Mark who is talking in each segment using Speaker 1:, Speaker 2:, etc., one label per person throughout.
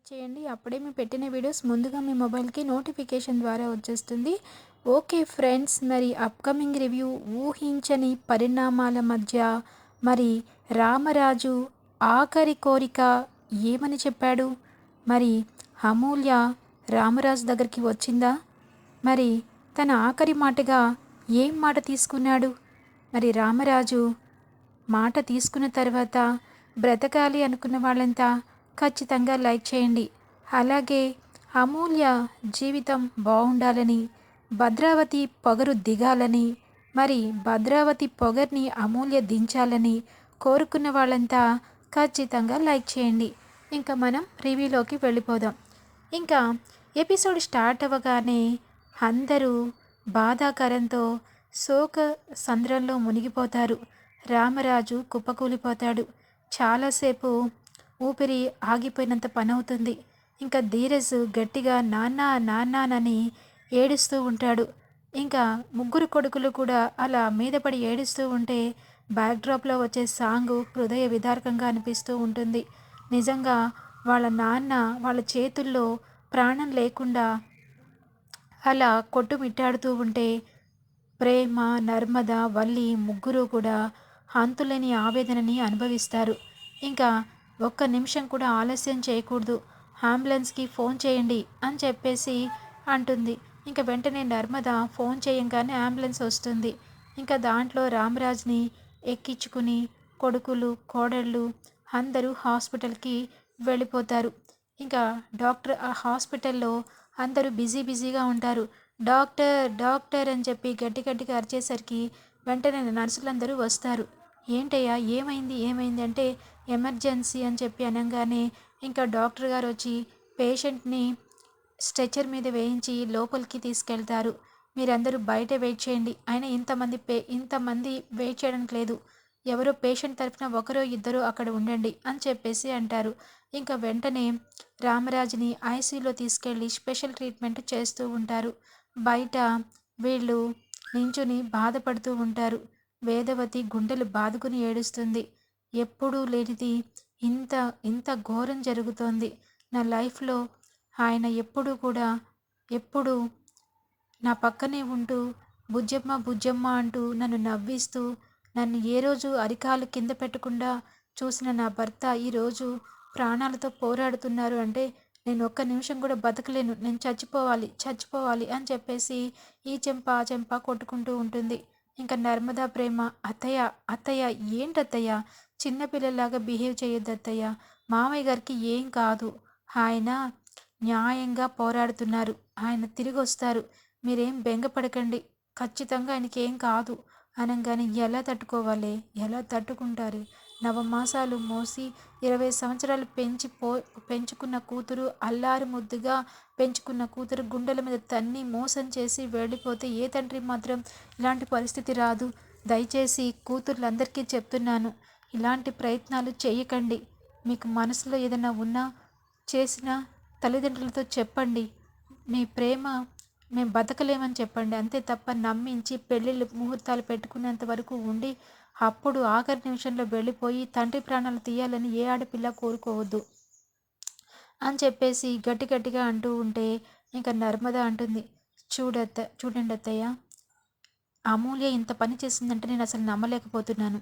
Speaker 1: Like చేయండి. అప్పుడే మేము పెట్టిన వీడియోస్ ముందుగా మీ మొబైల్కి నోటిఫికేషన్ ద్వారా వచ్చేస్తుంది. ఓకే ఫ్రెండ్స్ మరి అప్కమింగ్ రివ్యూ ఊహించని పరిణామాల మధ్య మరి రామరాజు ఆఖరి కోరిక ఏమని చెప్పాడు? మరి అమూల్య రామరాజు దగ్గరికి వచ్చిందా? మరి తన ఆఖరి మాటగా ఏం మాట తీసుకున్నాడు? మరి రామరాజు మాట తీసుకున్న తర్వాత బ్రతకాలి అనుకున్న వాళ్ళంతా ఖచ్చితంగా లైక్ చేయండి. అలాగే అమూల్య జీవితం బాగుండాలని భద్రావతి పొగరు దిగాలని మరి భద్రావతి పొగర్ని అమూల్య దించాలని కోరుకున్న వాళ్ళంతా ఖచ్చితంగా లైక్ చేయండి. ఇంకా మనం రివ్యూలోకి వెళ్ళిపోదాం. ఇంకా ఎపిసోడ్ స్టార్ట్ అవ్వగానే అందరూ బాధాకరంతో శోక సంద్రంలో మునిగిపోతారు. రామరాజు కుప్పకూలిపోతాడు. చాలాసేపు ఊపిరి ఆగిపోయినంత పని అవుతుంది ఇంకా ధీరజ్ గట్టిగా నాన్న నాన్నానని ఏడుస్తూ ఉంటాడు. ఇంకా ముగ్గురు కొడుకులు కూడా అలా మీద పడి ఏడుస్తూ ఉంటే బ్యాక్డ్రాప్లో వచ్చే సాంగ్ హృదయ విదారకంగా అనిపిస్తూ ఉంటుంది. నిజంగా వాళ్ళ నాన్న వాళ్ళ చేతుల్లో ప్రాణం లేకుండా అలా కొట్టుమిట్టాడుతూ ఉంటే ప్రేమ నర్మద వల్లి ముగ్గురు కూడా అంతులేని ఆవేదనని అనుభవిస్తారు. ఇంకా ఒక్క నిమిషం కూడా ఆలస్యం చేయకూడదు. అంబులెన్స్కి ఫోన్ చేయండి అని చెప్పేసి అంటుంది. ఇంకా వెంటనే నర్మద ఫోన్ చేయంగానే అంబులెన్స్ వస్తుంది. ఇంకా దాంట్లో రామరాజ్ని ఎక్కించుకుని కొడుకులు కోడళ్ళు అందరూ హాస్పిటల్కి వెళ్ళిపోతారు. ఇంకా డాక్టర్ ఆ హాస్పిటల్లో అందరూ బిజీ బిజీగా ఉంటారు. డాక్టర్ డాక్టర్ అని చెప్పి గట్టి గట్టిగా అరిచేసరికి వెంటనే నర్సులందరూ వస్తారు. ఏంటయ్యా ఏమైంది ఏమైంది అంటే ఎమర్జెన్సీ అని చెప్పి అనగానే ఇంకా డాక్టర్ గారు వచ్చి పేషెంట్ని స్ట్రెచర్ మీద వేయించి లోపలికి తీసుకెళ్తారు. మీరందరూ బయట వెయిట్ చేయండి. ఆయన ఇంతమంది పే ఇంతమంది వెయిట్ చేయడానికి లేదు. ఎవరో పేషెంట్ తరఫున ఒకరో ఇద్దరు అక్కడ ఉండండి అని చెప్పేసి అంటారు. ఇంకా వెంటనే రామరాజుని ఐసీయూలో తీసుకెళ్ళి స్పెషల్ ట్రీట్మెంట్ చేస్తూ ఉంటారు. బయట వీళ్ళు నించుని బాధపడుతూ ఉంటారు. వేదవతి గుండెలు బాదుకుని ఏడుస్తుంది. ఎప్పుడూ లేనిది ఇంత ఇంత ఘోరం జరుగుతోంది. నా లైఫ్లో ఆయన ఎప్పుడూ కూడా ఎప్పుడు నా పక్కనే ఉంటూ బుజ్జమ్మ బుజ్జమ్మ అంటూ నన్ను నవ్విస్తూ నన్ను ఏ రోజు అరికాలు కింద పెట్టకుండా చూసిన నా భర్త ఈరోజు ప్రాణాలతో పోరాడుతున్నారు. అంటే నేను ఒక్క నిమిషం కూడా బతకలేను. నేను చచ్చిపోవాలి చచ్చిపోవాలి అని చెప్పేసి ఈ చెంప ఆ చెంప కొట్టుకుంటూ ఉంటుంది. ఇంకా నర్మదా ప్రేమ అత్తయ్య అత్తయ్య ఏంటత్తయ్య? చిన్నపిల్లలాగా బిహేవ్ చేయొద్దు అత్తయ్య. మామయ్య గారికి ఏం కాదు. ఆయన న్యాయంగా పోరాడుతున్నారు. ఆయన తిరిగి వస్తారు మీరేం బెంగపడకండి. ఖచ్చితంగా ఆయనకి ఏం కాదు. అనగానే ఎలా తట్టుకోవాలి? ఎలా తట్టుకుంటారు? నవమాసాలు మోసి ఇరవై సంవత్సరాలు పెంచి పో పెంచుకున్న కూతురు అల్లారు ముద్దుగా పెంచుకున్న కూతురు గుండెల మీద తన్ని మోసం చేసి వెళ్ళిపోతే ఏ తండ్రి మాత్రం ఇలాంటి పరిస్థితి రాదు. దయచేసి కూతుర్లందరికీ చెప్తున్నాను. ఇలాంటి ప్రయత్నాలు చేయకండి. మీకు మనసులో ఏదైనా ఉన్నా చేసిన తల్లిదండ్రులతో చెప్పండి. మీ ప్రేమ మేము బతకలేమని చెప్పండి. అంతే తప్ప నమ్మించి పెళ్ళిళ్ళు ముహూర్తాలు పెట్టుకునేంత వరకు ఉండి అప్పుడు ఆఖరి నిమిషంలో వెళ్ళిపోయి తండ్రి ప్రాణాలు తీయాలని ఏ ఆడపిల్ల కోరుకోవద్దు అని చెప్పేసి గట్టి గట్టిగా అంటూ ఉంటే ఇంకా నర్మద అంటుంది. చూడత్త చూడండి అత్తయ్య అమూల్య ఇంత పని చేసిందంటే నేను అసలు నమ్మలేకపోతున్నాను.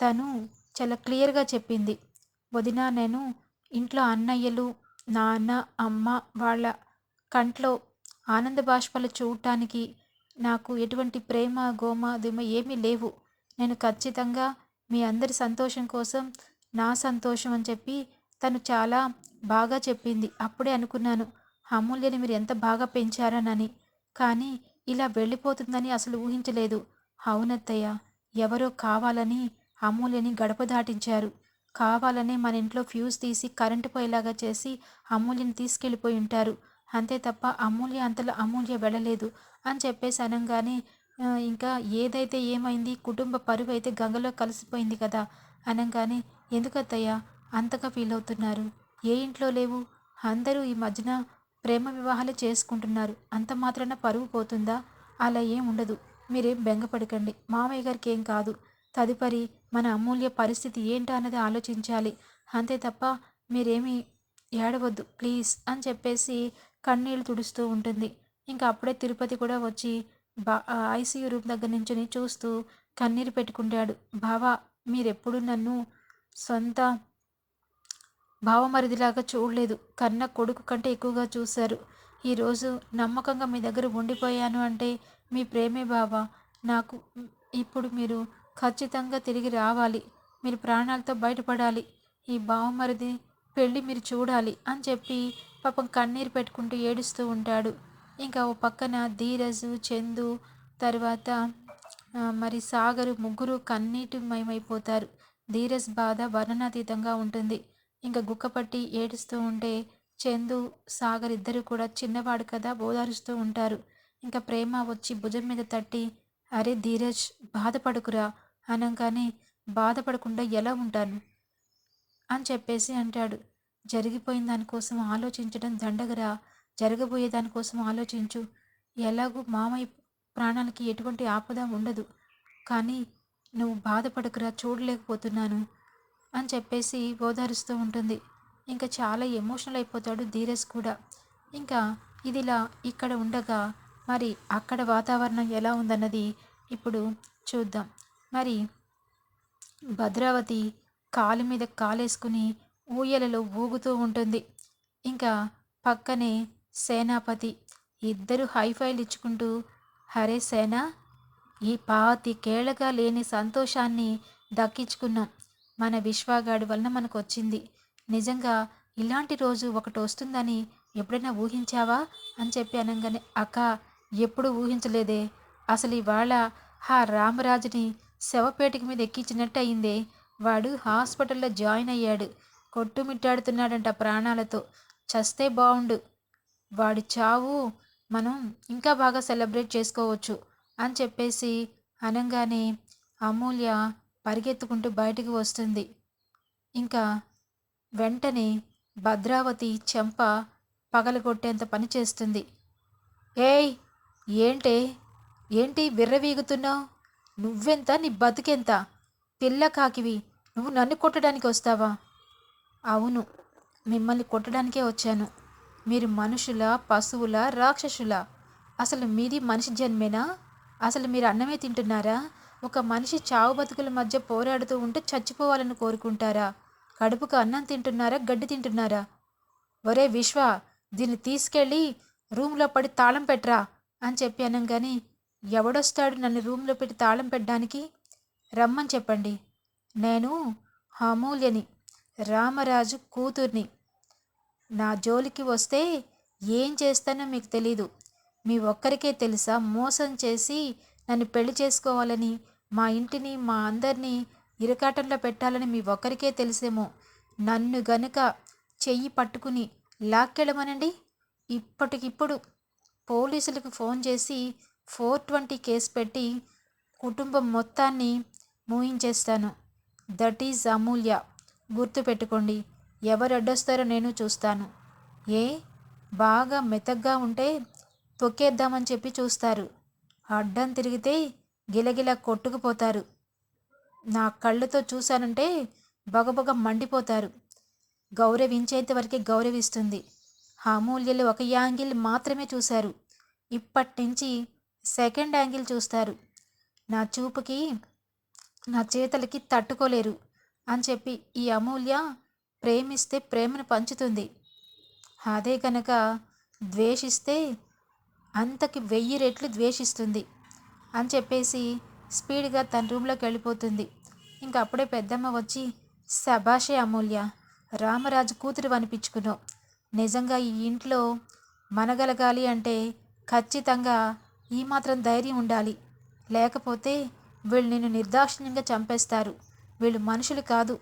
Speaker 1: తను చాలా క్లియర్గా చెప్పింది. వదిన నేను ఇంట్లో అన్నయ్యలు నాన్న అమ్మ వాళ్ళ కంట్లో ఆనంద బాష్పాలు చూడటానికి నాకు ఎటువంటి ప్రేమ గోమ దిమ ఏమీ లేవు. నేను ఖచ్చితంగా మీ అందరి సంతోషం కోసం నా సంతోషం అని చెప్పి తను చాలా బాగా చెప్పింది. అప్పుడే అనుకున్నాను అమూల్యని మీరు ఎంత బాగా పెంచారనని. కానీ ఇలా వెళ్ళిపోతుందని అసలు ఊహించలేదు. అవునత్తయ్య ఎవరో కావాలని అమూల్యని గడప దాటించారు. కావాలనే మన ఇంట్లో ఫ్యూజ్ తీసి కరెంటు పోయేలాగా చేసి అమూల్యని తీసుకెళ్ళిపోయి ఉంటారు. అంతే తప్ప అమూల్య అంతలో అమూల్య వెళ్ళలేదు అని చెప్పేసి అనగానే ఇంకా ఏదైతే ఏమైంది? కుటుంబ పరువు అయితే గంగలో కలిసిపోయింది కదా అనగానే ఎందుకత్తయ్యా? అంతగా ఫీల్ అవుతున్నారు ఏ ఇంట్లో లేవు? అందరూ ఈ మధ్యన ప్రేమ వివాహాలు చేసుకుంటున్నారు. అంత మాత్రాన పరువు పోతుందా? అలా ఏం ఉండదు. మీరేం బెంగపడకండి. మామయ్య గారికి ఏం కాదు. తదుపరి మన అమూల్య పరిస్థితి ఏంటో అన్నది ఆలోచించాలి. అంతే తప్ప మీరేమీ ఏడవద్దు ప్లీజ్ అని చెప్పేసి కన్నీళ్ళు తుడుస్తూ ఉంటుంది. ఇంకా అప్పుడే తిరుపతి కూడా వచ్చి బా ఐసీయూ రూమ్ దగ్గర నుంచి చూస్తూ కన్నీరు పెట్టుకుంటాడు. బావా మీరెప్పుడు నన్ను సొంత భావమరిదిలాగా చూడలేదు. కన్న కొడుకు కంటే ఎక్కువగా చూశారు. ఈరోజు నమ్మకంగా మీ దగ్గర ఉండిపోయాను అంటే మీ ప్రేమే బావా. నాకు ఇప్పుడు మీరు ఖచ్చితంగా తిరిగి రావాలి. మీరు ప్రాణాలతో బయటపడాలి. ఈ బావమరిది పెళ్ళి మీరు చూడాలి అని చెప్పి పాపం కన్నీరు పెట్టుకుంటూ ఏడుస్తూ ఉంటాడు. ఇంకా ఓ పక్కన ధీరజు చందు తర్వాత మరి సాగరు ముగ్గురు కన్నీటిమయమైపోతారు. ధీరజ్ బాధ వర్ణనాతీతంగా ఉంటుంది. ఇంకా గుక్కపట్టి ఏడుస్తూ ఉంటే చందు సాగర్ ఇద్దరు కూడా చిన్నవాడు కదా బోదారుస్తూ ఉంటారు. ఇంకా ప్రేమ వచ్చి భుజం మీద తట్టి అరే ధీరజ్ బాధపడుకురా. అనగానే బాధపడకుండా ఎలా ఉంటాను? అని చెప్పేసి అంటాడు. జరిగిపోయిన దానికోసం ఆలోచించడం దండగరా? జరగబోయే దానికోసం ఆలోచించు. ఎలాగూ మామయ్య ప్రాణాలకి ఎటువంటి ఆపద ఉండదు. కానీ నువ్వు బాధపడకురా చూడలేకపోతున్నాను అని చెప్పేసి ఓదారుస్తూ ఉంటుంది. ఇంకా చాలా ఎమోషనల్ అయిపోతాడు ధీరజ్ కూడా. ఇంకా ఇదిలా ఇక్కడ ఉండగా మరి అక్కడ వాతావరణం ఎలా ఉందన్నది ఇప్పుడు చూద్దాం. మరి భద్రావతి కాలు మీద కాలేసుకుని ఊయలలో ఊగుతూ ఉంటుంది. ఇంకా పక్కనే సేనాపతి ఇద్దరు హైఫైలు ఇచ్చుకుంటూ హరే సేనా ఈ పాతికేళ్ళగా లేని సంతోషాన్ని దక్కించుకున్నాం. మన విశ్వాగాడి వలన మనకు వచ్చింది నిజంగా ఇలాంటి రోజు ఒకటి వస్తుందని ఎప్పుడైనా ఊహించావా? అని చెప్పి అనగానే అక్క ఎప్పుడు ఊహించలేదే. అసలు ఇవాళ ఆ రామరాజుని శవపేటిక మీద ఎక్కించినట్టు అయిందే. వాడు హాస్పిటల్లో జాయిన్ అయ్యాడు. కొట్టుమిట్టాడుతున్నాడంట ప్రాణాలతో. చస్తే బాగుండు వాడి చావు మనం ఇంకా బాగా సెలబ్రేట్ చేసుకోవచ్చు అని చెప్పేసి అనగానే అమూల్య పరిగెత్తుకుంటూ బయటికి వస్తుంది. ఇంకా వెంటనే భద్రావతి చెంప పగలగొట్టేంత పని చేస్తుంది. ఏయ్ ఏంటే? ఏంటి విర్రవీగుతున్నావు? నువ్వెంత? నీ బతుకెంత? పిల్ల కాకివి. నువ్వు నన్ను కొట్టడానికి వస్తావా? అవును. మిమ్మల్ని కొట్టడానికే వచ్చాను. మీరు మనుషుల పశువుల రాక్షసుల? అసలు మీది మనిషి జన్మేనా? అసలు మీరు అన్నమే తింటున్నారా? ఒక మనిషి చావు బతుకుల మధ్య పోరాడుతూ ఉంటే చచ్చిపోవాలని కోరుకుంటారా? కడుపుకు అన్నం తింటున్నారా? గడ్డి తింటున్నారా? ఒరే విశ్వ దీన్ని తీసుకెళ్ళి రూమ్లో పడి తాళం పెట్రా అని చెప్పి అనగానే ఎవడొస్తాడు నన్ను రూమ్లో పెట్టి తాళం పెట్టడానికి? రమ్మని చెప్పండి. నేను అమూల్యని రామరాజు కూతుర్ని. నా జోలికి వస్తే ఏం చేస్తానో మీకు తెలీదు. మీ ఒక్కరికే తెలుసా మోసం చేసి నన్ను పెళ్ళి చేసుకోవాలని? మా ఇంటిని మా అందరినీ ఇరకాటంలో పెట్టాలని మీ ఒక్కరికే తెలిసేమో. నన్ను గనుక చెయ్యి పట్టుకుని లాక్కెళ్ళమనండి? ఇప్పటికిప్పుడు పోలీసులకు ఫోన్ చేసి ఫోర్ ట్వంటీ కేసు పెట్టి కుటుంబం మొత్తాన్ని మూయించేస్తాను. దట్ ఈజ్ అమూల్య. గుర్తుపెట్టుకోండి ఎవరు అడ్డొస్తారో నేను చూస్తాను. ఏ? బాగా మెతగ్గా ఉంటే తొక్కేద్దామని చెప్పి చూస్తారు. అడ్డం తిరిగితే గిలగిల కొట్టుకుపోతారు. నా కళ్ళతో చూశానంటే బగబగ మండిపోతారు. గౌరవించేంత వరకే గౌరవిస్తుంది. అమూల్యలు ఒక యాంగిల్ మాత్రమే చూశారు. ఇప్పటి నుంచి సెకండ్ యాంగిల్ చూస్తారు. నా చూపుకి నా చేతలకి తట్టుకోలేరు అని చెప్పి ఈ అమూల్య ప్రేమిస్తే ప్రేమను పంచుతుంది. అదే కనుక ద్వేషిస్తే అంతకి వెయ్యి రెట్లు ద్వేషిస్తుంది అని చెప్పేసి స్పీడ్గా తన రూమ్లోకి వెళ్ళిపోతుంది. ఇంకా అప్పుడే పెద్దమ్మ వచ్చి శభాషే అమూల్య రామరాజు కూతురు అనిపించుకున్నావు. నిజంగా ఈ ఇంట్లో మనగలగాలి అంటే ఖచ్చితంగా ఈ మాత్రం ధైర్యం ఉండాలి. లేకపోతే వీళ్ళు నిన్ను నిర్దాక్షిణ్యంగా చంపేస్తారు. వీళ్ళు మనుషులు కాదు.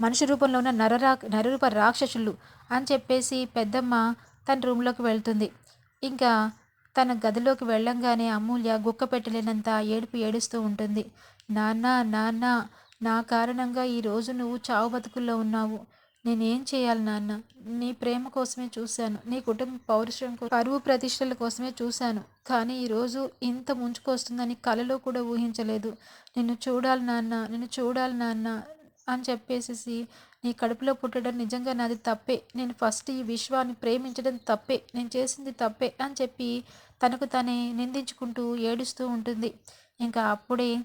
Speaker 1: మనిషి రూపంలో ఉన్న నరరా నరరూప రాక్షసులు అని చెప్పేసి పెద్దమ్మ తన రూమ్లోకి వెళ్తుంది. ఇంకా తన గదిలోకి వెళ్ళంగానే అమూల్య గుక్క పెట్టలేనంత ఏడుపు ఏడుస్తూ ఉంటుంది. నాన్న నాన్న నా కారణంగా ఈరోజు నువ్వు చావు బతుకుల్లో ఉన్నావు. నేనేం చేయాలి నాన్న? నీ ప్రేమ కోసమే చూశాను. నీ కుటుంబ పౌరుషం పరువు ప్రతిష్టల కోసమే చూశాను. కానీ ఈరోజు ఇంత ముంచుకొస్తుందని కలలో కూడా ఊహించలేదు. నిన్ను చూడాలి నాన్న నిన్ను చూడాలి నాన్న అని చెప్పేసి నీ కడుపులో పుట్టడం నిజంగా నాది తప్పే. నేను ఫస్ట్ ఈ విశ్వాన్ని ప్రేమించడం తప్పే. నేను చేసింది తప్పే అని చెప్పి తనకు తనే నిందించుకుంటూ ఏడుస్తూ ఉంటుంది. ఇంకా అప్పుడే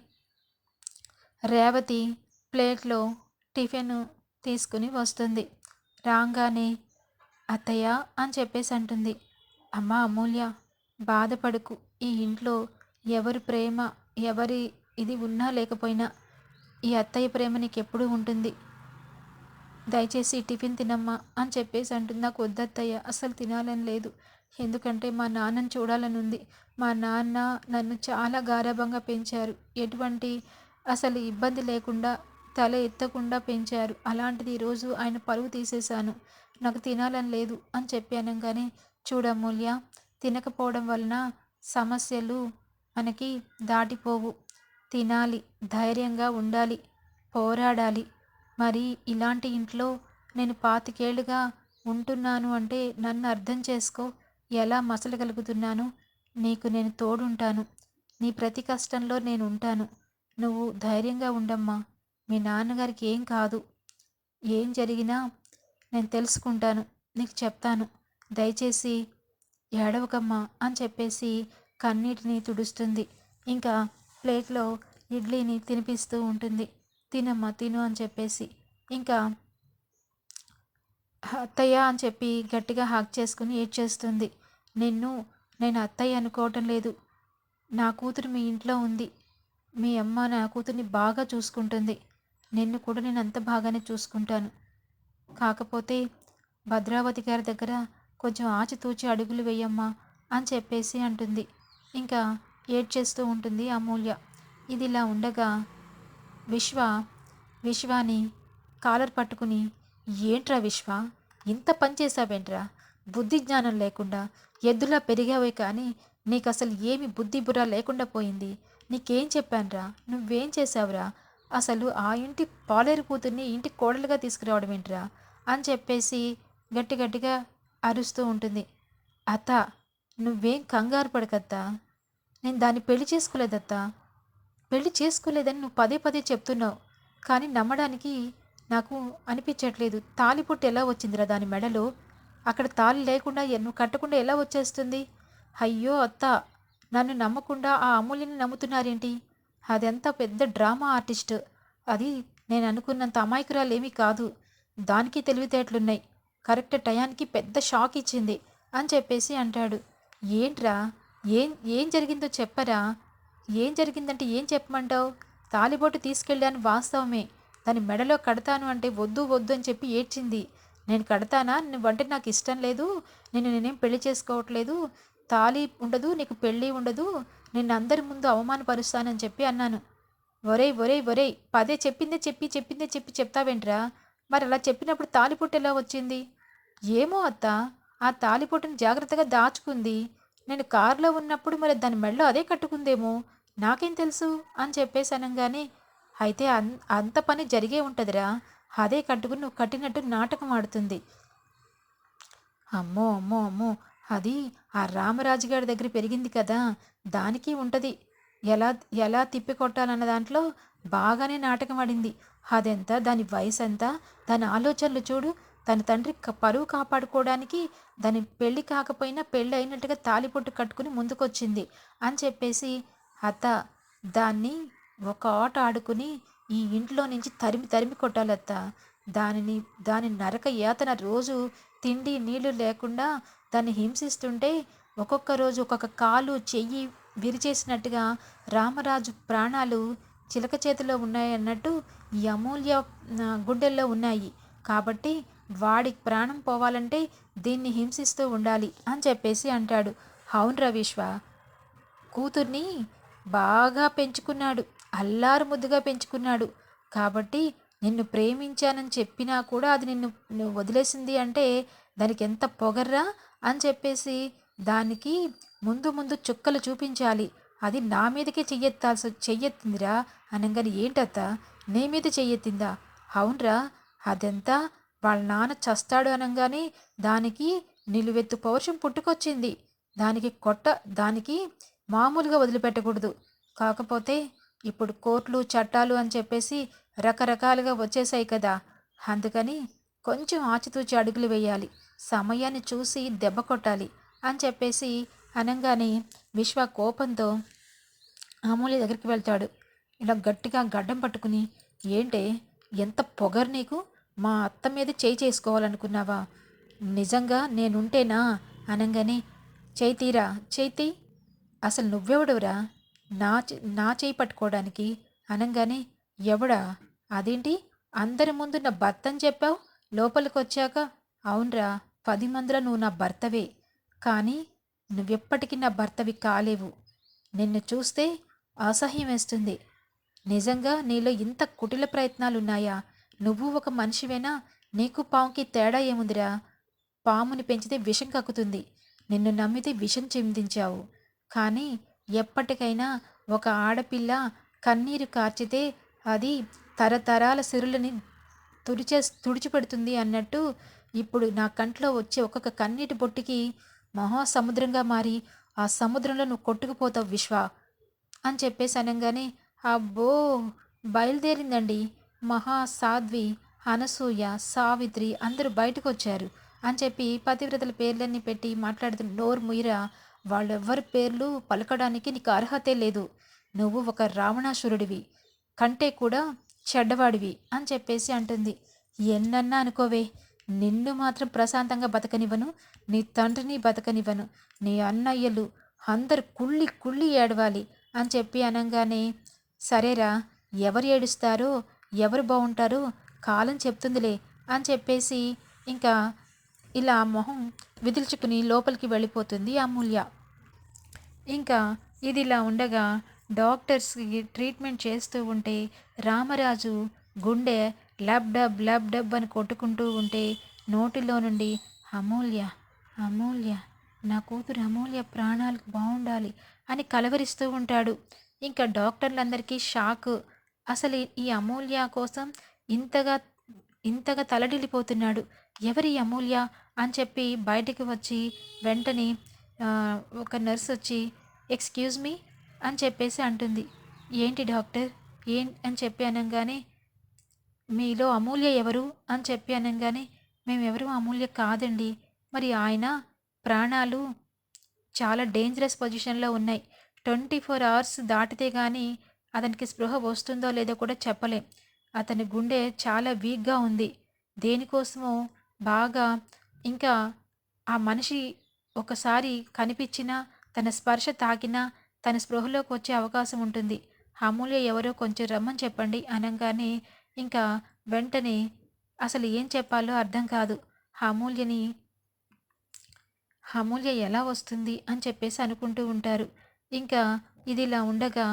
Speaker 1: రేవతి ప్లేట్లో టిఫిన్ తీసుకుని వస్తుంది. రాగానే అత్తయ్య అని చెప్పేసి అంటుంది. అమ్మ అమూల్య బాధపడకు. ఈ ఇంట్లో ఎవరి ప్రేమ ఎవరి ఇది ఉన్నా లేకపోయినా ఈ అత్తయ్య ప్రేమ నీకు ఎప్పుడూ ఉంటుంది. దయచేసి టిఫిన్ తినమ్మా అని చెప్పేసి అంటుంది. నాకు వద్దత్తయ్య అసలు తినాలని లేదు. ఎందుకంటే మా నాన్నని చూడాలని ఉంది. మా నాన్న నన్ను చాలా గారాభంగా పెంచారు. ఎటువంటి అసలు ఇబ్బంది లేకుండా తల ఎత్తకుండా పెంచారు. అలాంటిది ఈరోజు ఆయన పరువు తీసేశాను. నాకు తినాలని లేదు అని చెప్పాను కానీ చూడమూల్య తినకపోవడం వలన సమస్యలు మనకి దాటిపోవు. తినాలి ధైర్యంగా ఉండాలి పోరాడాలి. మరి ఇలాంటి ఇంట్లో నేను పాతికేళ్ళుగా ఉంటున్నాను అంటే నన్ను అర్థం చేసుకో. ఎలా మసలగలుగుతున్నాను నీకు నేను తోడుంటాను. నీ ప్రతి కష్టంలో నేను ఉంటాను. నువ్వు ధైర్యంగా ఉండమ్మా. మీ నాన్నగారికి ఏం కాదు. ఏం జరిగినా నేను తెలుసుకుంటాను. నీకు చెప్తాను. దయచేసి ఏడవకమ్మా అని చెప్పేసి కన్నీటిని తుడుస్తుంది. ఇంకా ప్లేట్లో ఇడ్లీని తినిపిస్తూ ఉంటుంది. తినమ్మా తిను అని చెప్పేసి. ఇంకా అత్తయ్య అని చెప్పి గట్టిగా హాక్ చేసుకుని ఏడ్చేస్తుంది. నిన్ను నేను అత్తయ్య అనుకోవటం లేదు. నా కూతురు మీ ఇంట్లో ఉంది. మీ అమ్మ నా కూతుర్ని బాగా చూసుకుంటుంది. నిన్ను కూడా నేను అంత బాగానే చూసుకుంటాను. కాకపోతే భద్రావతి గారి దగ్గర కొంచెం ఆచితూచి అడుగులు వేయమ్మా అని చెప్పేసి అంటుంది. ఇంకా ఏడ్చేస్తూ ఉంటుంది అమూల్య. ఇది ఇలా ఉండగా విశ్వ విశ్వాని కాలర్ పట్టుకుని ఏంట్రా విశ్వ ఇంత పని చేసావేంట్రా బుద్ధి జ్ఞానం లేకుండా ఎద్దులా పెరిగావే కానీ నీకు అసలు ఏమి బుద్ధి బుర్ర లేకుండా పోయింది. నీకేం చెప్పానురా? నువ్వేం చేసావురా అసలు ఆ ఇంటి పాలేరు కూతుర్ని ఇంటి కోడలుగా తీసుకురావడం ఏంట్రా? అని చెప్పేసి గట్టి గట్టిగా అరుస్తూ ఉంటుంది. అత్త నువ్వేం కంగారు పడకత్తా? నేను దాన్ని పెళ్ళి చేసుకోలేదత్తా. పెళ్ళి చేసుకోలేదని నువ్వు పదే పదే చెప్తున్నావు. కానీ నమ్మడానికి నాకు అనిపించట్లేదు. తాలిపుట్టు ఎలా వచ్చిందిరా దాని మెడలో? అక్కడ తాళి లేకుండా నువ్వు కట్టకుండా ఎలా వచ్చేస్తుంది? అయ్యో అత్త నన్ను నమ్మకుండా ఆ అమూల్యని నమ్ముతున్నారేంటి? అదంతా పెద్ద డ్రామా ఆర్టిస్ట్. అది నేను అనుకున్నంత అమాయకురాలు ఏమీ కాదు. దానికి తెలివితేటలున్నాయి. కరెక్ట్ టయానికి పెద్ద షాక్ ఇచ్చింది అని చెప్పేసి అంటాడు. ఏంట్రా? ఏం ఏం జరిగిందో చెప్పరా? ఏం జరిగిందంటే ఏం చెప్పమంటావు? తాలిబోటు తీసుకెళ్ళాను వాస్తవమే. దాని మెడలో కడతాను అంటే వద్దు వద్దు అని చెప్పి ఏడ్చింది. నేను కడతానా? నువ్వంటే నాకు ఇష్టం లేదు. నేను నేనేం పెళ్ళి చేసుకోవట్లేదు. తాళి ఉండదు నీకు పెళ్ళి ఉండదు. నిన్ను అందరి ముందు అవమానపరుస్తానని చెప్పి అన్నాను. ఒరేయ్ ఒరేయ్ ఒరేయ్ పదే చెప్పిందే చెప్పి చెప్పిందే చెప్పి చెప్తావేంట్రా? మరి అలా చెప్పినప్పుడు తాలిపొట్టు ఎలా వచ్చింది? ఏమో అత్త ఆ తాలిపొట్టును జాగ్రత్తగా దాచుకుంది. నేను కారులో ఉన్నప్పుడు మరి దాని మెడలో అదే కట్టుకుందేమో? నాకేం తెలుసు? అని చెప్పేసి అనగానే అయితే అన్ అంత పని జరిగే ఉంటుందిరా. అదే కట్టుకుని నువ్వు కట్టినట్టు నాటకం ఆడుతుంది. అమ్మో అమ్మో అమ్మో. అది ఆ రామరాజు గారి దగ్గర పెరిగింది కదా దానికి ఉంటుంది. ఎలా ఎలా తిప్పి కొట్టాలన్న దాంట్లో బాగానే నాటకం ఆడింది. అదెంత దాని వయసు ఎంత దాని ఆలోచనలు చూడు. తన తండ్రి పరువు కాపాడుకోవడానికి దాని పెళ్ళి కాకపోయినా పెళ్ళి అయినట్టుగా తాలిపొట్టు కట్టుకుని ముందుకొచ్చింది అని చెప్పేసి అత్త దాన్ని ఒక ఆట ఆడుకుని ఈ ఇంట్లో నుంచి తరిమి తరిమి కొట్టాలత్త. దానిని దాని నరక యాతన రోజు తిండి నీళ్ళు లేకుండా దాన్ని హింసిస్తుంటే ఒక్కొక్క రోజు ఒక్కొక్క కాలు చెయ్యి విరిచేసినట్టుగా రామరాజు ప్రాణాలు చిలక చేతిలో ఉన్నాయి అన్నట్టు ఈ అమూల్య గుండెల్లో ఉన్నాయి. కాబట్టి వాడి ప్రాణం పోవాలంటే దీన్ని హింసిస్తూ ఉండాలి అని చెప్పేసి అంటాడు. అవును రవీశ్వ కూతుర్ని బాగా పెంచుకున్నాడు అల్లారు ముద్దుగా పెంచుకున్నాడు. కాబట్టి నిన్ను ప్రేమించానని చెప్పినా కూడా అది నిన్ను వదిలేసింది అంటే దానికి ఎంత పొగర్రా? అని చెప్పేసి దానికి ముందు ముందు చుక్కలు చూపించాలి. అది నా మీదకే చెయ్యెత్తాల్సి చెయ్యెత్తిందిరా అనగానే ఏంటత్త? నీ మీద చెయ్యెత్తిందా? అవునరా అదంతా వాళ్ళ నాన్న చస్తాడు అనగానే దానికి నిలువెత్తు పౌరుషం పుట్టుకొచ్చింది. దానికి కొట్ట దానికి మామూలుగా వదిలిపెట్టకూడదు. కాకపోతే ఇప్పుడు కోర్టులు చట్టాలు అని చెప్పేసి రకరకాలుగా వచ్చేసాయి కదా. అందుకని కొంచెం ఆచితూచి అడుగులు వేయాలి. సమయాన్ని చూసి దెబ్బ కొట్టాలి అని చెప్పేసి అనగానే విశ్వ కోపంతో అమూల్య దగ్గరికి వెళ్తాడు. ఇలా గట్టిగా గడ్డం పట్టుకుని ఏంటే ఎంత పొగరు నీకు? మా అత్త మీద చేయి చేసుకోవాలనుకున్నావా? నిజంగా నేనుంటేనా? అనగానే చేయి తీరా చేతి అసలు నువ్వెవడురా నా నా చేయి పట్టుకోవడానికి? అనగానే ఎవడా? అదేంటి? అందరి ముందు నా భర్త అని చెప్పావు? లోపలికి వచ్చాక అవునరా పది మందిలో నువ్వు నా భర్తవే. కానీ నువ్వెప్పటికీ నా భర్తవి కాలేవు. నిన్ను చూస్తే అసహ్యం వేస్తుంది. నిజంగా నీలో ఇంత కుటిల ప్రయత్నాలు ఉన్నాయా నువ్వు ఒక మనిషివేనా? నీకు పాముకి తేడా ఏముందిరా? పాముని పెంచితే విషం కక్కుతుంది. నిన్ను నమ్మితే విషం చిందించావు. కానీ ఎప్పటికైనా ఒక ఆడపిల్ల కన్నీరు కార్చితే అది తరతరాల సిరులని తుడిచే తుడిచిపెడుతుంది అన్నట్టు ఇప్పుడు నా కంట్లో వచ్చే ఒక్కొక్క కన్నీటి బొట్టుకి మహాసముద్రంగా మారి ఆ సముద్రంలో నువ్వు కొట్టుకుపోతావు విశ్వ అని చెప్పేసి అనగానే అబ్బో బయలుదేరిందండి మహాసాధ్వి అనసూయ సావిత్రి అందరూ బయటకు వచ్చారు అని చెప్పి పతివ్రతల పేర్లన్నీ పెట్టి మాట్లాడుతున్న నోరు ముయిరా వాళ్ళెవ్వరి పేర్లు పలకడానికి నీకు అర్హతే లేదు. నువ్వు ఒక రావణాసురుడివి. కంటే కూడా చెడ్డవాడివి అని చెప్పేసి అంటుంది. ఎన్నన్నా అనుకోవే నిన్ను మాత్రం ప్రశాంతంగా బతకనివ్వను నీ తండ్రిని బతకనివ్వను నీ అన్నయ్యలు అందరు కుళ్ళి కుళ్ళి ఏడవాలి అని చెప్పి అనగానే సరేరా ఎవరు ఏడుస్తారో ఎవరు బాగుంటారో కాలం చెప్తుందిలే అని చెప్పేసి ఇంకా ఇలా మొహం విదిల్చుకుని లోపలికి వెళ్ళిపోతుంది అమూల్య. ఇంకా ఇది ఇలా ఉండగా డాక్టర్స్కి ట్రీట్మెంట్ చేస్తూ ఉంటే రామరాజు గుండె లబ్ డబ్ లబ్ డబ్ అని కొట్టుకుంటూ ఉంటే నోటిలో నుండి అమూల్య అమూల్య నా కూతురు అమూల్య ప్రాణాలకు బాగుండాలి అని కలవరిస్తూ ఉంటాడు. ఇంకా డాక్టర్లందరికీ షాక్. అసలు ఈ అమూల్య కోసం ఇంతగా ఇంతగా తలడిల్లిపోతున్నాడు. ఎవరి అమూల్య అని చెప్పి బయటికి వచ్చి వెంటనే ఒక నర్స్ వచ్చి ఎక్స్క్యూజ్ మీ అని చెప్పేసి అంటుంది. ఏంటి డాక్టర్? ఏం అని చెప్పి అనగానే మీలో అమూల్య ఎవరు? అని చెప్పి అనగానే మేమెవరు? అమూల్య కాదండి. మరి ఆయన ప్రాణాలు చాలా డేంజరస్ పొజిషన్లో ఉన్నాయి. ట్వంటీ ఫోర్ అవర్స్ దాటితే కానీ అతనికి స్పృహ వస్తుందో లేదో కూడా చెప్పలేం. అతని గుండె చాలా వీక్గా ఉంది. దేనికోసమో బాగా ఇంకా ఆ మనిషి ఒకసారి కనిపించినా తన స్పర్శ తాకినా తన స్పృహలోకి వచ్చే అవకాశం ఉంటుంది. అమూల్య ఎవరో కొంచెం రమ్మని చెప్పండి అనగానే ఇంకా వెంటనే అసలు ఏం చెప్పాలో అర్థం కాదు. అమూల్యని అమూల్య ఎలా వస్తుంది అని చెప్పేసి అనుకుంటూ ఉంటారు. ఇంకా ఇది ఇలా ఉండగా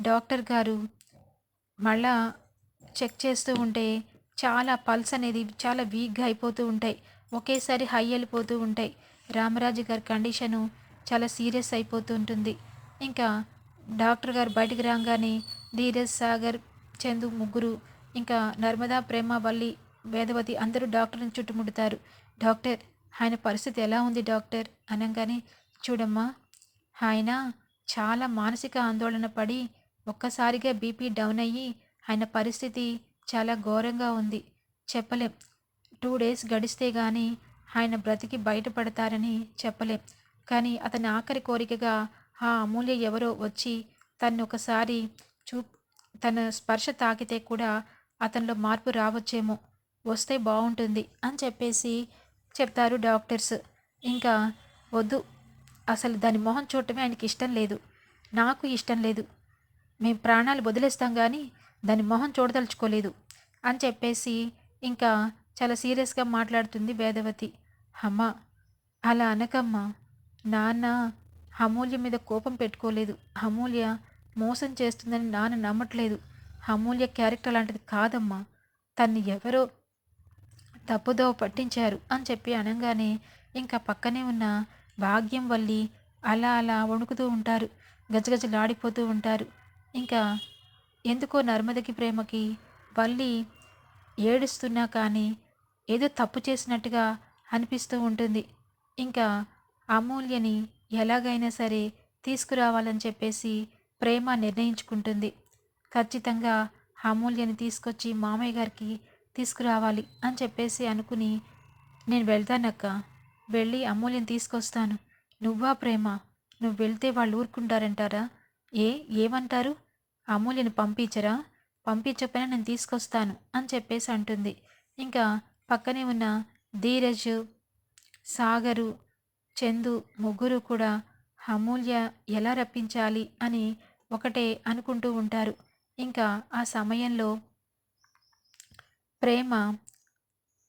Speaker 1: డాక్టర్ గారు మళ్ళా చెక్ చేస్తూ ఉంటే చాలా పల్స్ అనేది చాలా వీక్గా అయిపోతూ ఉంటాయి. ఒకేసారి హై వెళ్ళిపోతూ ఉంటాయి. రామరాజు గారి కండిషను చాలా సీరియస్ అయిపోతూ ఉంటుంది. ఇంకా డాక్టర్ గారు బయటికి రాగానే ధీరజ్ సాగర్ చందు ముగ్గురు ఇంకా నర్మదా ప్రేమ వల్లి వేదవతి అందరూ డాక్టర్ని చుట్టుముడతారు. డాక్టర్ ఆయన పరిస్థితి ఎలా ఉంది డాక్టర్? అనగానే చూడమ్మా ఆయన చాలా మానసిక ఆందోళన పడి ఒక్కసారిగా బీపీ డౌన్ అయ్యి ఆయన పరిస్థితి చాలా ఘోరంగా ఉంది. చెప్పలేం. టూ డేస్ గడిస్తే కానీ ఆయన బ్రతికి బయటపడతారని చెప్పలేం. కానీ అతని ఆఖరి కోరికగా ఆ అమూల్య ఎవరో వచ్చి తన్నొకసారి ఒకసారి చూ తన స్పర్శ తాకితే కూడా అతనిలో మార్పు రావచ్చేమో. వస్తే బాగుంటుంది అని చెప్పేసి చెప్తారు డాక్టర్స్. ఇంకా వద్దు. అసలు దాని మొహం చూడటమే ఆయనకి ఇష్టం లేదు. నాకు ఇష్టం లేదు. మేము ప్రాణాలు వదిలేస్తాం కానీ దాని మొహం చూడదలుచుకోలేదు అని చెప్పేసి ఇంకా చాలా సీరియస్గా మాట్లాడుతుంది వేదవతి. అమ్మ అలా అనకమ్మా. నాన్న అమూల్య మీద కోపం పెట్టుకోలేదు. అమూల్య మోసం చేస్తుందని నాన్న నమ్మట్లేదు. అమూల్య క్యారెక్టర్ లాంటిది కాదమ్మా. తన్ని ఎవరో తప్పుదోవ పట్టించారు అని చెప్పి అనగానే ఇంకా పక్కనే ఉన్న భాగ్యం వల్లి అలా అలా వణుకుతూ ఉంటారు. గజగజలాడిపోతూ ఉంటారు. ఇంకా ఎందుకో నర్మదకి ప్రేమకి వల్లి ఏడుస్తున్నా కానీ ఏదో తప్పు చేసినట్టుగా అనిపిస్తూ ఉంటుంది. ఇంకా అమూల్యని ఎలాగైనా సరే తీసుకురావాలని చెప్పేసి ప్రేమ నిర్ణయించుకుంటుంది. ఖచ్చితంగా అమూల్యని తీసుకొచ్చి మామయ్య గారికి తీసుకురావాలి అని చెప్పేసి అనుకుని నేను వెళ్తానక్క. వెళ్ళి అమూల్యని తీసుకొస్తాను. నువ్వా ప్రేమ? నువ్వు వెళ్తే వాళ్ళు ఊరుకుంటారంటారా? ఏ? ఏమంటారు? అమూల్యని పంపించరా? పంపించకపోయినా నేను తీసుకొస్తాను అని చెప్పేసి అంటుంది. ఇంకా పక్కనే ఉన్న ధీరజ్ సాగరు చందు ముగ్గురు కూడా అమూల్య ఎలా రప్పించాలి? అని ఒకటే అనుకుంటూ ఉంటారు. ఇంకా ఆ సమయంలో ప్రేమ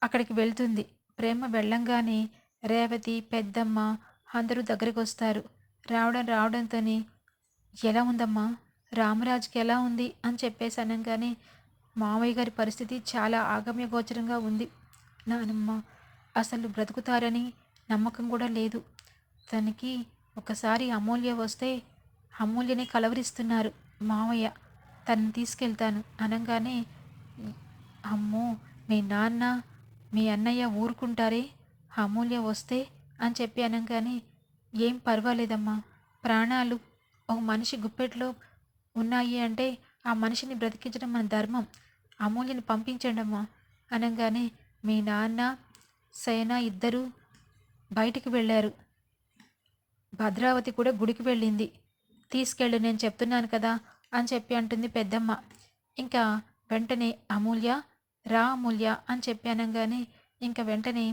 Speaker 1: అక్కడికి వెళ్తుంది. ప్రేమ వెళ్ళంగానే రేవతి పెద్దమ్మ అందరూ దగ్గరికి వస్తారు రావడం రావడంతో ఎలా ఉందమ్మా? రామరాజుకి ఎలా ఉంది? అని చెప్పేసి అనగానే మామయ్య గారి పరిస్థితి చాలా ఆగమ్యగోచరంగా ఉంది. నానమ్మ అసలు బ్రతుకుతారని నమ్మకం కూడా లేదు. తనకి ఒకసారి అమూల్య వస్తే అమూల్యని కలవరిస్తున్నారు. మామయ్య తనని తీసుకెళ్తాను అనగానే అమ్మో మీ నాన్న మీ అన్నయ్య ఊరుకుంటారే? అమూల్య వస్తే అని చెప్పి అనగానే ఏం పర్వాలేదమ్మా. ప్రాణాలు ఒక మనిషి గుప్పెట్లో ఉన్నాయి అంటే ఆ మనిషిని బ్రతికించడం మన ధర్మం. అమూల్యని పంపించండమ్మా అనగానే మీ నాన్న సైనా ఇద్దరూ బయటికి వెళ్ళారు. భద్రావతి కూడా గుడికి వెళ్ళింది. తీసుకెళ్ళు నేను చెప్తున్నాను కదా అని చెప్పి అంటుంది పెద్దమ్మ. ఇంకా వెంటనే అమూల్య రా అమూల్య అని చెప్పి అనగానే ఇంకా వెంటనే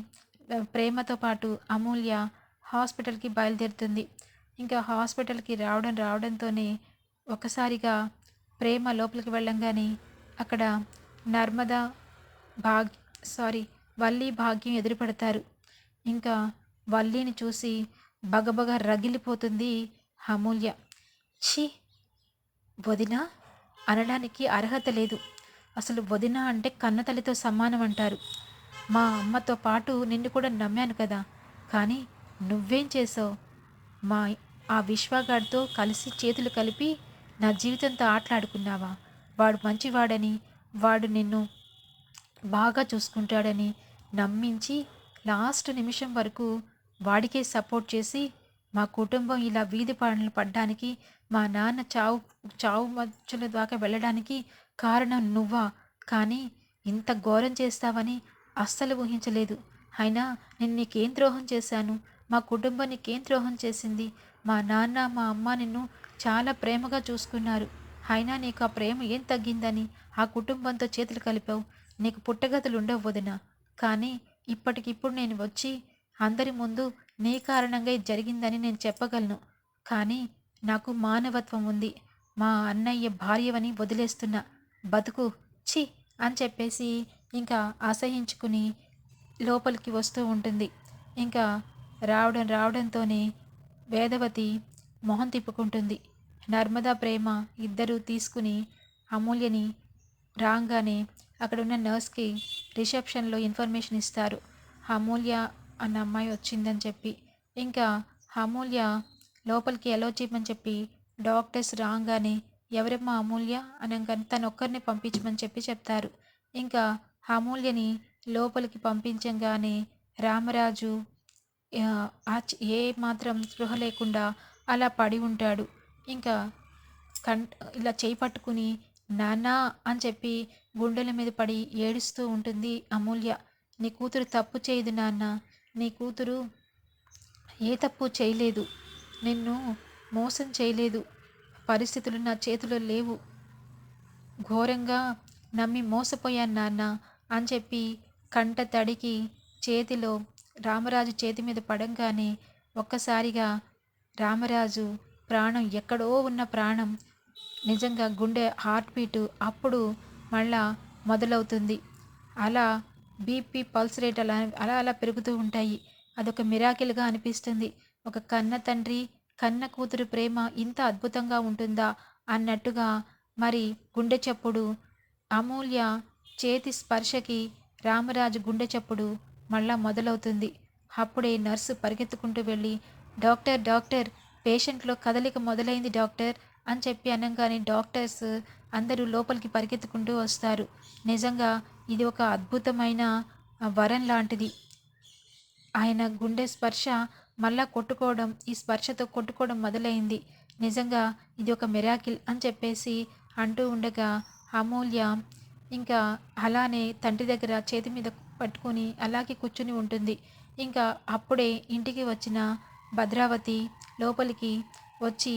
Speaker 1: ప్రేమతో పాటు అమూల్య హాస్పిటల్కి బయలుదేరుతుంది. ఇంకా హాస్పిటల్కి రావడం రావడంతోనే ఒకసారిగా ప్రేమ లోపలికి వెళ్ళంగానే అక్కడ నర్మదా భాగ్ సారీ వల్లి భాగ్యం ఎదురుపడతారు. ఇంకా వల్లీని చూసి బగబగ రగిలిపోతుంది అమూల్య ఛీ! వదిన! అనడానికి అర్హత లేదు. అసలు వదిన అంటే కన్నతల్లితో సమానం అంటారు. మా అమ్మతో పాటు నిన్ను కూడా నమ్మాను కదా. కానీ నువ్వేం చేసావు మా ఆ విశ్వగాడితో కలిసి చేతులు కలిపి నా జీవితంతో ఆటలాడుకున్నావా? వాడు మంచివాడని వాడు నిన్ను బాగా చూసుకుంటాడని నమ్మించి లాస్ట్ నిమిషం వరకు వాడికే సపోర్ట్ చేసి మా కుటుంబం ఇలా వీధి పాలనలు పడ్డానికి మా నాన్న చావు చావు మధ్యల దాకా వెళ్ళడానికి కారణం నువ్వా? కానీ ఇంత ఘోరం చేస్తావని అస్సలు ఊహించలేదు. అయినా నేను నీకేం ద్రోహం చేశాను? మా కుటుంబం నీకేం ద్రోహం చేసింది? మా నాన్న మా అమ్మ నిన్ను చాలా ప్రేమగా చూసుకున్నారు. అయినా నీకు ఆ ప్రేమ ఏం తగ్గిందని ఆ కుటుంబంతో చేతులు కలిపావు. నీకు పుట్టగతులు ఉండవు వదిన. కానీ ఇప్పటికిప్పుడు నేను వచ్చి అందరి ముందు నీ కారణంగా ఇది జరిగిందని నేను చెప్పగలను. కానీ నాకు మానవత్వం ఉంది. మా అన్నయ్య భార్యవని వదిలేస్తున్నా. బతుకు. చి అని చెప్పేసి ఇంకా అసహించుకుని లోపలికి వస్తూ ఉంటుంది. ఇంకా రావడం రావడంతోనే వేదవతి మొహం తిప్పుకుంటుంది. నర్మదా ప్రేమ ఇద్దరూ తీసుకుని అమూల్యని రాగానే అక్కడ ఉన్న నర్స్కి రిసెప్షన్లో ఇన్ఫర్మేషన్ ఇస్తారు. అమూల్య అన్న అమ్మాయి వచ్చిందని చెప్పి. ఇంకా అమూల్య లోపలికి ఎలా చేయమని చెప్పి డాక్టర్స్ రాగానే ఎవరమ్మా అమూల్య? అనగానే తను ఒక్కరిని పంపించమని చెప్పి చెప్తారు. ఇంకా అమూల్యని లోపలికి పంపించగానే రామరాజు ఏ మాత్రం స్పృహ లేకుండా అలా పడి ఉంటాడు. ఇంకా కం ఇలా చేయి పట్టుకుని నానా అని చెప్పి గుండెల మీద పడి ఏడుస్తూ ఉంటుంది అమూల్య. నీ కూతురు తప్పు చేయదు నాన్న. నీ కూతురు ఏ తప్పు చేయలేదు. నిన్ను మోసం చేయలేదు. పరిస్థితులు నా చేతిలో లేవు. ఘోరంగా నమ్మి మోసపోయాను నాన్న అని చెప్పి కంట తడికి చేతిలో రామరాజు చేతి మీద పడంగానే ఒక్కసారిగా రామరాజు ప్రాణం ఎక్కడో ఉన్న ప్రాణం నిజంగా గుండె హార్ట్ బీటు అప్పుడు మళ్ళా మొదలవుతుంది. అలా బీపీ పల్స్ రేట్ అలా అలా అలా పెరుగుతూ ఉంటాయి. అదొక మిరాకిల్గా అనిపిస్తుంది. ఒక కన్న తండ్రి కన్న కూతురు ప్రేమ ఇంత అద్భుతంగా ఉంటుందా అన్నట్టుగా మరి గుండె చప్పుడు అమూల్య చేతి స్పర్శకి రామరాజు గుండె చప్పుడు మళ్ళా మొదలవుతుంది. అప్పుడే నర్సు పరిగెత్తుకుంటూ వెళ్ళి డాక్టర్ డాక్టర్ పేషెంట్లో కదలిక మొదలైంది డాక్టర్ అని చెప్పి అనగానే డాక్టర్స్ అందరూ లోపలికి పరిగెత్తుకుంటూ వస్తారు. నిజంగా ఇది ఒక అద్భుతమైన వరం లాంటిది. ఆయన గుండె స్పర్శ మళ్ళా కొట్టుకోవడం ఈ స్పర్శతో కొట్టుకోవడం మొదలైంది. నిజంగా ఇది ఒక మిరాకిల్ అని చెప్పేసి అంటూ ఉండగా అమూల్య ఇంకా అలానే తండ్రి దగ్గర చేతి మీద పట్టుకొని అలాగే కూర్చుని ఉంటుంది. ఇంకా అప్పుడే ఇంటికి వచ్చిన భద్రావతి లోపలికి వచ్చి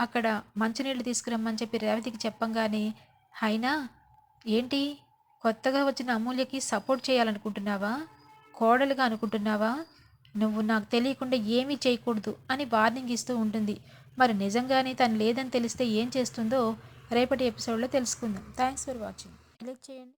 Speaker 1: అక్కడ మంచినీళ్ళు తీసుకురమ్మని చెప్పి రేవతికి చెప్పంగానే అయినా ఏంటి? కొత్తగా వచ్చిన అమూల్యకి సపోర్ట్ చేయాలనుకుంటున్నావా? కోడలుగా అనుకుంటున్నావా? నువ్వు నాకు తెలియకుండా ఏమీ చేయకూడదు అని వార్నింగ్ ఇస్తూ ఉంటుంది. మరి నిజంగానే తను లేదని తెలిస్తే ఏం చేస్తుందో రేపటి ఎపిసోడ్లో తెలుసుకుందాం. Thanks for watching. క్లిక్ చేయండి.